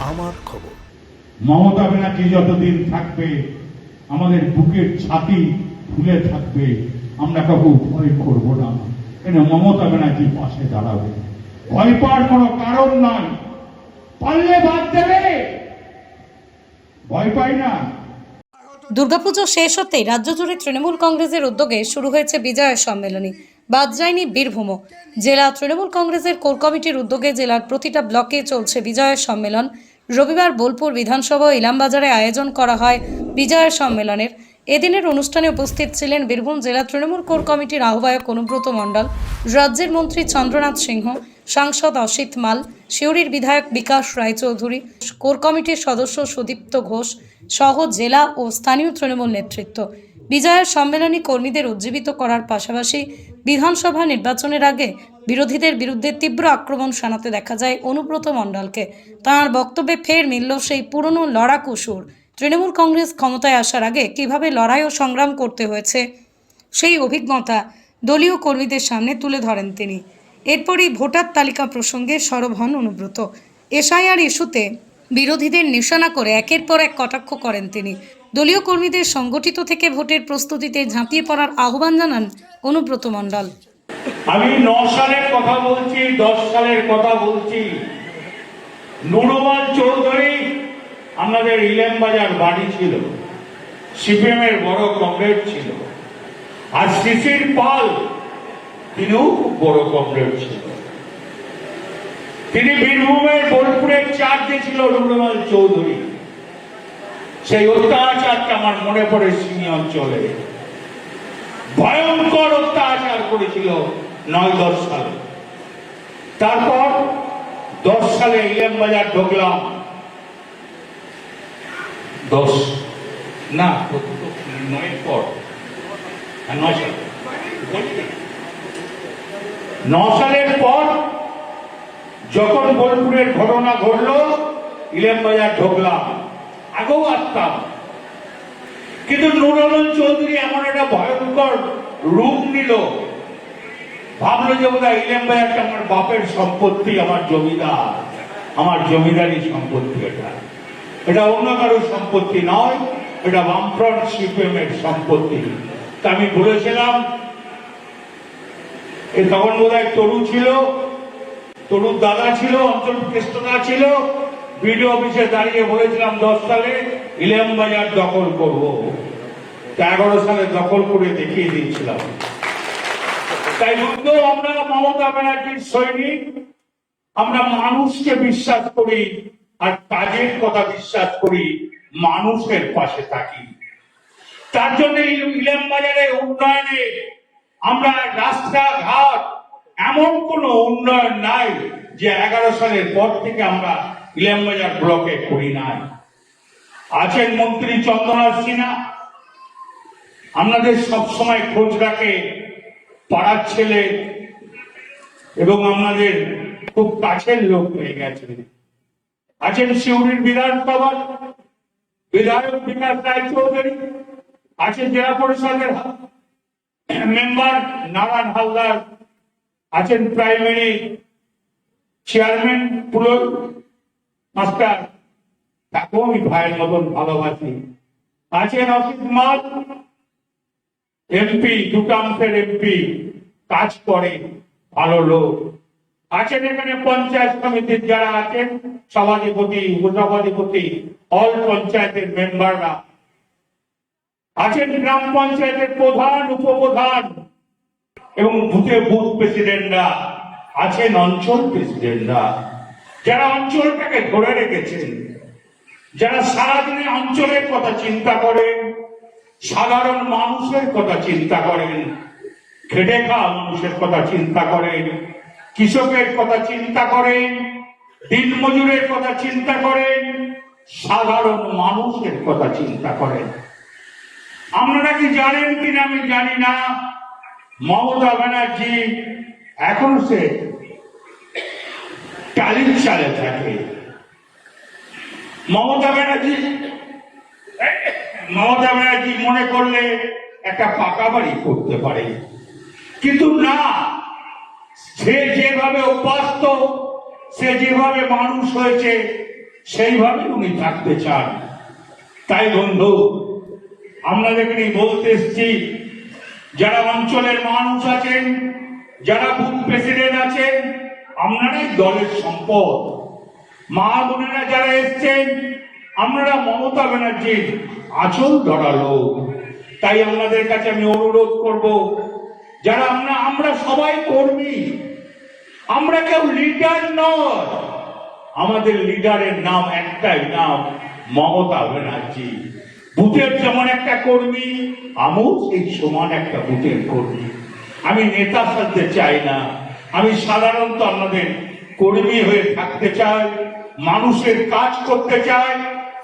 আমার খবর। মমতা ব্যানার্জি যতদিন থাকবে আমাদের বুকের ছাতি ফুলে থাকবে আমরা কাউকে ভয় করব না। কেন মমতা ব্যানার্জি পাশে দাঁড়াবে। ভয় পাওয়ার কোনো কারণ নাই। পারলে বাদ দেবে। ভয় পাই না। দুর্গাপুজো শেষ হতেই রাজ্য জুড়ে তৃণমূল কংগ্রেসের উদ্যোগে শুরু হয়েছে বিজয় সম্মেলনী। বাদ যায়নি বীরভূমও জেলা তৃণমূল কংগ্রেসের কোর কমিটির উদ্যোগে জেলার প্রতিটা ব্লকে চলছে বিজয়ের সম্মেলন। রবিবার বোলপুর বিধানসভা ইলামবাজারে আয়োজন করা হয় বিজয়ের সম্মেলনের। এদিনের অনুষ্ঠানে উপস্থিত ছিলেন বীরভূম জেলা তৃণমূল কোর কমিটির আহ্বায়ক অনুব্রত মণ্ডল, রাজ্যের মন্ত্রী চন্দ্রনাথ সিংহ, সাংসদ অসিত মাল, সিউড়ির বিধায়ক বিকাশ রায়চৌধুরী, কোর কমিটির সদস্য সুদীপ্ত ঘোষ সহ জেলা ও স্থানীয় তৃণমূল নেতৃত্ব। বিজয়ের সম্মেলনী কর্মীদের উজ্জীবিত করার পাশাপাশি বিধানসভা নির্বাচনের আগে বিরোধীদের বিরুদ্ধে তীব্র আক্রমণ শানাতে দেখা যায় অনুব্রত মণ্ডলকে। তাঁর বক্তব্যে ফের মিলল সেই পুরনো লড়াকু সুর। তৃণমূল কংগ্রেস ক্ষমতায় আসার আগে কীভাবে লড়াই ও সংগ্রাম করতে হয়েছে, সেই অভিজ্ঞতা দলীয় কর্মীদের সামনে তুলে ধরেন তিনি। এরপরই ভোটার তালিকা প্রসঙ্গে সরব হন অনুব্রত। এসআইআর ইস্যুতে বিরোধীদের নিশানা করে একের পর এক কটাক্ষ করেন তিনি। দলীয় কর্মীদের সংগঠিত থেকে ভোটের প্রস্তুতিতে ঝাঁপিয়ে পড়ার আহ্বান জানান অনুব্রত মণ্ডল। আমি ন সালের কথা বলছি, দশ সালের কথা বলছি। নুরুমান চৌধুরী আমাদের ইলেম বাজার বাড়ি ছিল। সিপিএম এর বড় কমরেড ছিল। আর শিশির পাল তিনিও বড় কমরেড ছিল। তিনি বীরভূমের বোলপুরের চার্জে ছিল নুরুমান চৌধুরী সেই অত্যাচারটা আমার মনে পড়ে সিমি অঞ্চলে। ভয়ঙ্কর অত্যাচার করেছিল নয় দশ সালে। তারপর দশ সালে ইলেম বাজার ঢুকলাম। দশ না নয়ের পর হ্যাঁ, ন সাল। ন সালের পর যখন বোলপুরের ঘটনা ঘটলো ইলেম বাজার ঢুকলাম, আগেও আসতাম। কিন্তু নুরুল চৌধুরী এমন একটা ভয়ঙ্কর রূপ নিল। ভাবলো যে বোধ হয় ইলেম বাজারটা আমার বাপের সম্পত্তি, আমার জমিদার, আমার জমিদারি সম্পত্তি এটা। এটা অন্য কারোর সম্পত্তি নয়, এটা বামফ্রন্ট সিপিএম এর সম্পত্তি। তা আমি বলেছিলাম, এ তখন বোধ হয় তরু ছিল তরুর দাদা ছিল, অঞ্চল কৃষ্ণদা ছিল। বিডিও অফিসে দাঁড়িয়ে বলেছিলাম, দশ সালে ইলেম বাজার দখল করব। এগারো সালে দখল করে দেখিয়ে দিয়েছিলাম। তাই যুদ্ধ আমরা মমতা ব্যানার্জির সৈনিক। আমরা মানুষকে বিশ্বাস করি আর কাজের কথা বিশ্বাস করি, মানুষের পাশে থাকি। তার জন্য ইলেম বাজারে উন্নয়নে আমরা রাস্তাঘাট এমন কোন উন্নয়ন নাই যে এগারো সালের পর থেকে আমরা ইলামবাজার ব্লকে করি নাই। আছেন মন্ত্রী চন্দ্রনাথ সিনহা। আপনাদের সবসময় খোঁজ রাখে পাড়ার ছেলে এবং আমাদের খুব কাছের লোক হয়ে গেছে। আছেন শিউরির বিধানসভার বিধায়ক বিকাশ রায়চৌধুরী আছেন জেলা পরিষদের মেম্বার নারায়ণ হালদার আছেন প্রাইমারি চেয়ারম্যান পুলক মাস্টার। তাকেও আমি ভাইয়ের মতন ভালোবাসি। আছেন অসিত মাল, এমপি দুটাংশের এমপি, কাজ করে, ভালো লোক। আছেন এখানে পঞ্চায়েত সমিতির যারা আছেন, সভাধিপতি, উপসভাধিপতি অল পঞ্চায়েতের মেম্বাররা আছেন গ্রাম পঞ্চায়েতের প্রধান, উপপ্রধান। এবং বুথে বুথ প্রেসিডেন্টরা আছেন অঞ্চল প্রেসিডেন্টরা। যারা অঞ্চলটাকে ধরে রেখেছেন, যারা সারাদিনে অঞ্চলের কথা চিন্তা করেন, সাধারণ মানুষের কথা চিন্তা করেন, খেটে খাওয়া মানুষের কথা চিন্তা করেন, কৃষকের কথা চিন্তা করেন দিন মজুরের কথা চিন্তা করেন, সাধারণ মানুষের কথা চিন্তা করেন। আপনারা কি জানেন কিনা আমি জানি না। মমতা ব্যানার্জি এখন সে টালির চালে থাকে। মমতা ব্যানার্জি মমতা ব্যানার্জি মনে করলে একটা পাকা বাড়ি করতে পারে। কিন্তু না, সে যেভাবে অভ্যস্ত, সে যেভাবে মানুষ হয়েছে, সেইভাবে উনি থাকতে চান। তাই বন্ধু, আমরা নিয়ে বলতে এসছি যারা অঞ্চলের মানুষ আছেন, যারা বুথ প্রেসিডেন্ট আছেন, আপনারাই দলের সম্পদ। মা বোনেরা যারা এসছেন, আপনারা মমতা ব্যানার্জির আচল ধরালো তাই আপনাদের কাছে আমি অনুরোধ করব, যারা আমরা আমরা সবাই কর্মী, আমরা কেউ লিডার নয়, আমাদের লিডারের নাম একটাই নাম মমতা ব্যানার্জি। বুথের যেমন একটা কর্মী, আমিও সেই সমান একটা বুথের কর্মী। আমি নেতা সাজতে চাই না। আমি সাধারণত আপনাদের কর্মী হয়ে থাকতে চাই, মানুষের কাজ করতে চাই,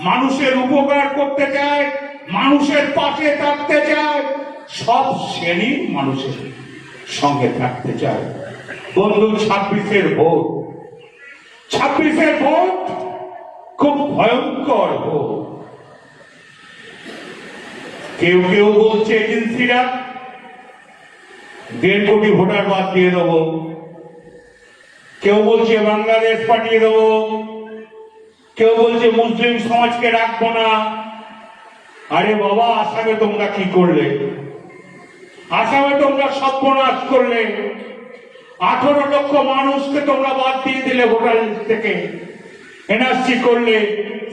মানুষের উপকার করতে চাই, মানুষের পাশে থাকতে চাই, সব শ্রেণির মানুষের সঙ্গে থাকতে চাই। বন্ধু, ছাব্বিশের ভোট। ছাব্বিশের ভোট খুব ভয়ঙ্কর ভোট। কেউ কেউ বলছে এজেন্সিরা, দেড় কোটি ভোটার বাদ দিয়ে দেবো। কেউ বলছে বাংলাদেশ পাঠিয়ে দেবো। কেউ বলছে মুসলিম সমাজকে রাখব না। আরে বাবা, আসামে তোমরা কি করলে? আসামে তোমরা সর্বনাশ করলে। আঠারো লক্ষ মানুষকে তোমরা বাদ দিয়ে দিলে ভোটার থেকে। এনআরসি করলে,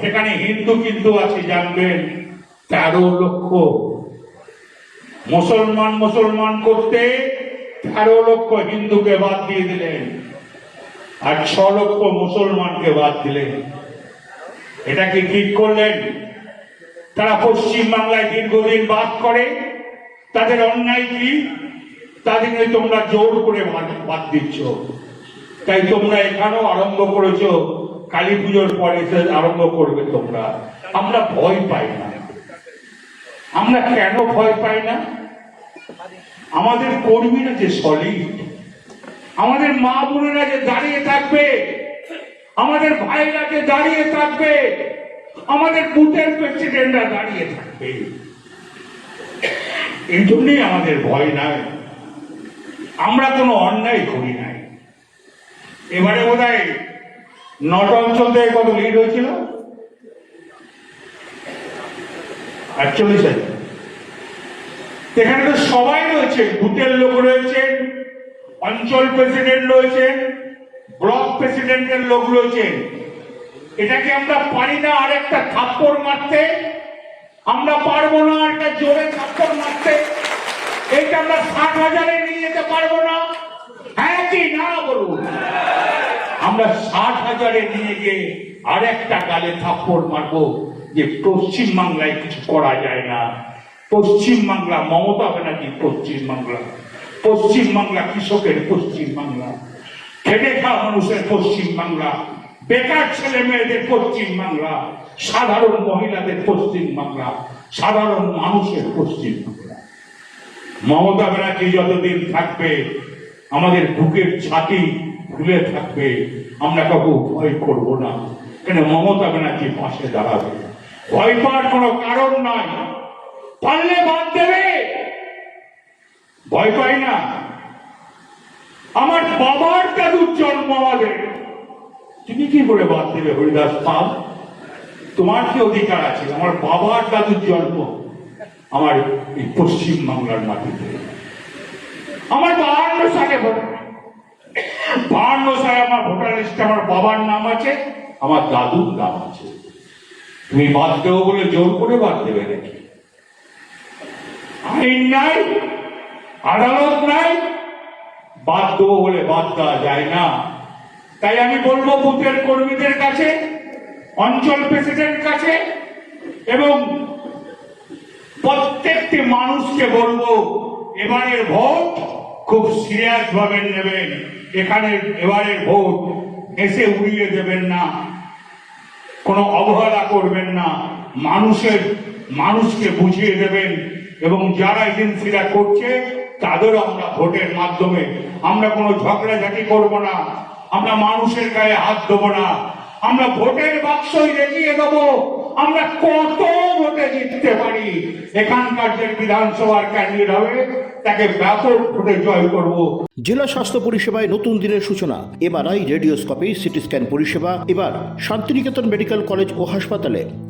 সেখানে হিন্দু কিন্তু আছে, জানবেন। তেরো লক্ষ। মুসলমান মুসলমান করতে তেরো লক্ষ হিন্দুকে বাদ দিয়ে দিলেন আর ছ লক্ষ মুসলমানকে বাদ দিলেন। এটা কি ঠিক করলেন? তারা পশ্চিম বাংলায় দীর্ঘদিন বাদ করে, তাদের অন্যায় কি? তাদের তোমরা জোর করে বাদ দিচ্ছ। তাই তোমরা এখানেও আরম্ভ করেছ, কালী পুজোর পরে আরম্ভ করবে তোমরা। আমরা ভয় পাই না। আমরা কেন ভয় পাই না? আমাদের কর্মীরা যে সলিড আমাদের মা বোনেরা যে দাঁড়িয়ে থাকবে, আমাদের ভাইরা যে দাঁড়িয়ে থাকবে, আমাদের বুথের প্রেসিডেন্টরা দাঁড়িয়ে থাকবে। এই জন্যই আমাদের ভয় নাই। আমরা কোনো অন্যায় করি নাই। এবারে বোধ হয় নট অঞ্চল থেকে কত লিড হয়েছিল? আটচল্লিশ হাজার এখানে তো সবাই রয়েছে, বুথের লোক রয়েছেন অঞ্চল প্রেসিডেন্ট রয়েছেন ব্লক প্রেসিডেন্টের লোক রয়েছেন এটাকে আমরা পারি না আর একটা থাপ্পড় মারতে, আমরা পারব না একটা জোরে থাপ্পড় মারতে। এইটা আমরা ষাট হাজারে নিয়ে যেতে পারব না। হ্যাঁ কি, না বলুন আমরা ষাট হাজারে নিয়ে গিয়ে আর একটা গালে থাপ্পড় মারবো। যে পশ্চিম বাংলায় কিছু করা যায় না। পশ্চিম বাংলা মমতা ব্যানার্জি পশ্চিম বাংলা। পশ্চিম বাংলা কৃষকের পশ্চিম বাংলা। খেটে খাওয়া মানুষের পশ্চিম বাংলা। বেকার ছেলে মেয়েদের পশ্চিম বাংলা। সাধারণ মহিলাদের পশ্চিম বাংলা। সাধারণ মানুষের পশ্চিম বাংলা। মমতা ব্যানার্জি যতদিন থাকবে, আমাদের বুকের ছাতি খুলে থাকবে। আমরা কাউকে ভয় করব না। কেন মমতা ব্যানার্জি পাশে দাঁড়াবে। ভয় পাওয়ার কোনো কারণ নয় পারলে বাদ দেবে। ভয় পাই না। আমার বাবার দাদুর জন্ম আমাদের তুমি কি করে বাদ দেবে, হরিদাস পাল? তোমার কি অধিকার আছে? আমার বাবার দাদুর জন্ম আমার এই পশ্চিম বাংলার মাটিতে। আমার বাহান্ন সালে ভোট। বাহান্ন সালে আমার ভোটার লিস্টে আমার বাবার নাম আছে, আমার দাদুর নাম আছে। তুমি বাদ দেবো বলে জোর করে বাদ দেবে নাকি? আইন নাই, আদালত নাই, বাদ দেবো বলে বাদ দেওয়া যায় না। তাই আমি বলব বুথের কর্মীদের কাছে, অঞ্চল প্রেসিডেন্ট কাছে, এবং প্রত্যেকটি মানুষকে বলব, এবারের ভোট খুব সিরিয়াস ভাবে নেবেন। এখানে এবারের ভোট এসে উড়িয়ে দেবেন না। কোনো অবহেলা করবেন না। মানুষের, মানুষকে বুঝিয়ে দেবেন এবং যারা এজেন্সিরা করছে, তাদেরও আমরা ভোটের মাধ্যমে। আমরা কোনো ঝগড়াঝাটি করব না। আমরা মানুষের গায়ে হাত দেবো না। আমরা ভোটের বাক্সই রেখিয়ে দেবো। আমরা কত ভোটে জিততে পারি? এখানকার যে বিধানসভার ক্যান্ডিডেট হবে জেলা স্বাস্থ্য পরিষেবায় নতুন দিনের সূচনা এবার এমআরআই, রেডিওস্কোপি, সিটি স্ক্যান পরিষেবা, এবার শান্তিনিকেতন মেডিকেল কলেজ ও হাসপাতালে।